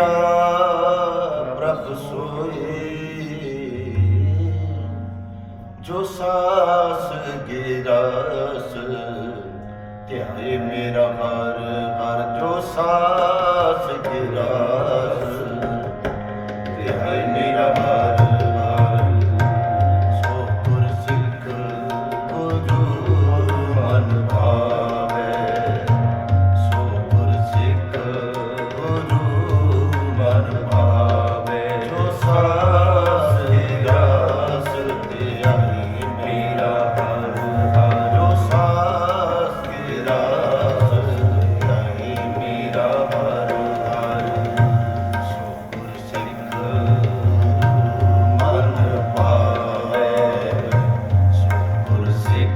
ਮੇਰਾ ਪ੍ਰਭ ਸੋਏ। ਜੋ ਸਾਸ ਗਿਰਾਸ ਧਿਆਏ ਮੇਰਾ ਹਰ ਹਰ ਜੋ ਸਾਸ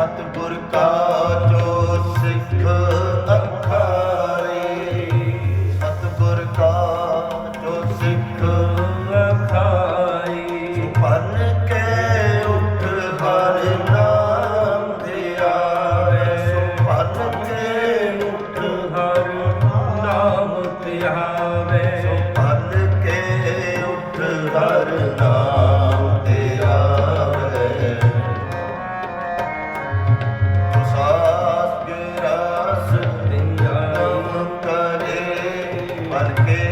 ਸਤਿਗੁਰ ਕਾ ਜੋ ਸਿੱਖ ਅਖਾਰੇ ਸਤਿਗੁਰ ਕਾ ਜੋ ਸਿੱਖ ਅਖਾਰੇ ਪਨ ਕੇ ਉਠ ਹਰ ਨਾਮ ਦੇ ਆਵੇ ਪਨ ਕੇ ਉਠ ਹਰ ਨਾਮ ਤੇ ਆਵੇ okay.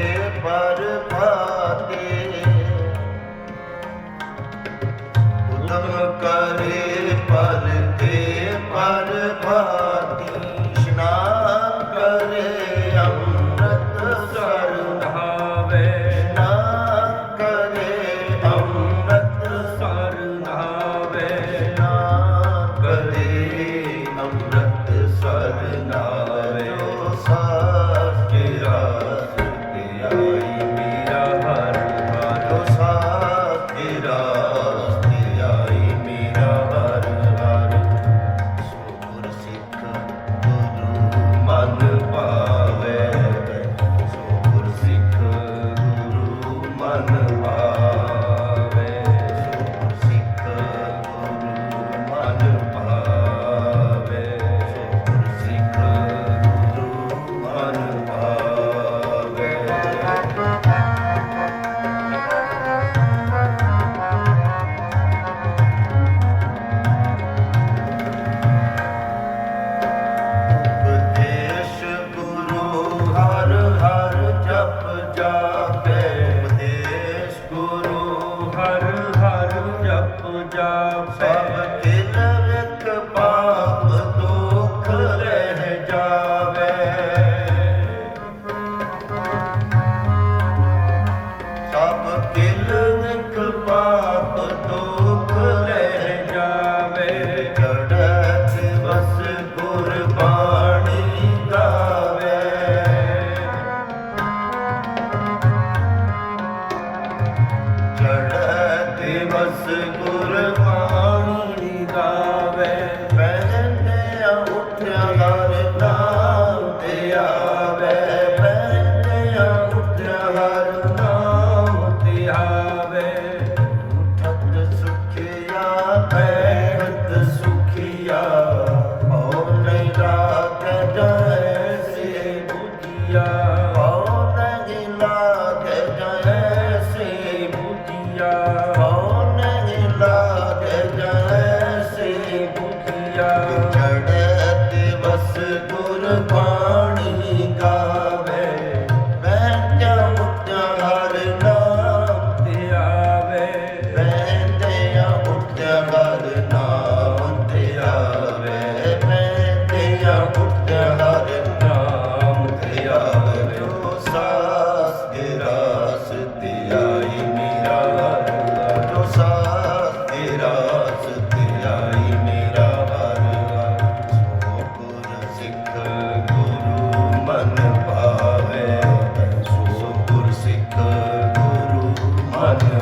ਚੜਤ ਵਸ ਗੁਰ ਬਾਣੀ ਗਾਵੇ। ਬੈਠਾ ਉੱਚਾ ਹਰ ਨਾਮ ਤੇ ਆਵੇ ਬੈਠਾ ਉੱਚਾ ਹਰ ਨਾਮ Amen.